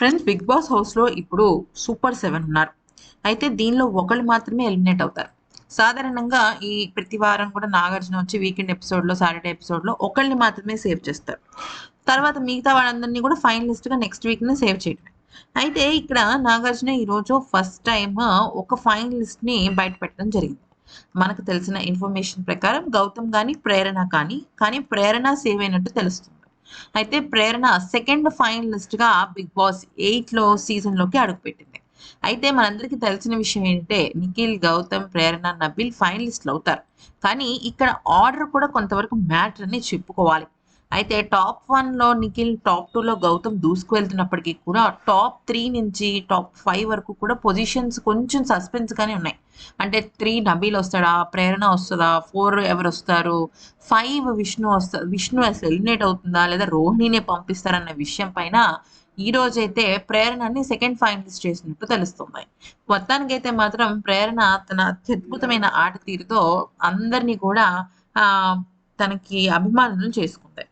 Friends big boss హౌస్లో ఇప్పుడు super seven ఉన్నారు. అయితే దీనిలో ఒకళ్ళు మాత్రమే ఎలిమినేట్ అవుతారు. సాధారణంగా ఈ ప్రతి వారం కూడా నాగార్జున వచ్చి వీకెండ్ ఎపిసోడ్లో సాటర్డే ఎపిసోడ్లో ఒకళ్ళని మాత్రమే సేవ్ చేస్తారు. తర్వాత మిగతా వాళ్ళందరినీ కూడా ఫైనలిస్ట్గా నెక్స్ట్ వీక్నే సేవ్ చేయడమే. అయితే ఇక్కడ నాగార్జున ఈరోజు ఫస్ట్ టైం ఒక ఫైనలిస్ట్ని బయట పెట్టడం జరిగింది. మనకు తెలిసిన ఇన్ఫర్మేషన్ ప్రకారం గౌతమ్ కానీ ప్రేరణ కానీ కానీ ప్రేరణ సేవ్ అయినట్టు తెలుస్తుంది. అయితే ప్రేరణ సెకండ్ ఫైనలిస్ట్గా బిగ్ బాస్ ఎయిట్లో సీజన్లోకి అడుగుపెట్టింది. అయితే మనందరికీ తెలిసిన విషయం ఏంటంటే నిఖిల్ గౌతమ్ ప్రేరణ నబిల్ ఫైనలిస్ట్లు అవుతారు. కానీ ఇక్కడ ఆర్డర్ కూడా కొంతవరకు మ్యాటర్ అని చెప్పుకోవాలి. అయితే టాప్ వన్లో నిఖిల్ టాప్ టూలో గౌతమ్ దూసుకు వెళ్తున్నప్పటికీ కూడా టాప్ త్రీ నుంచి టాప్ ఫైవ్ వరకు కూడా పొజిషన్స్ కొంచెం సస్పెన్స్గానే ఉన్నాయి. అంటే త్రీ నబీల్ వస్తాడా ప్రేరణ వస్తుందా ఫోర్ ఎవరు వస్తారు ఫైవ్ విష్ణు వస్తా విష్ణు అసలు ఎలిమినేట్ అవుతుందా లేదా రోహిణినే పంపిస్తారన్న విషయం పైన ఈ రోజైతే ప్రేరణని సెకండ్ ఫైనలిస్ట్ చేసినట్టు తెలుస్తుంది. మొత్తానికైతే మాత్రం ప్రేరణ తన అత్యద్భుతమైన ఆట తీరుతో అందరినీ కూడా ఆ తనకి అభిమానులు చేసుకుంది.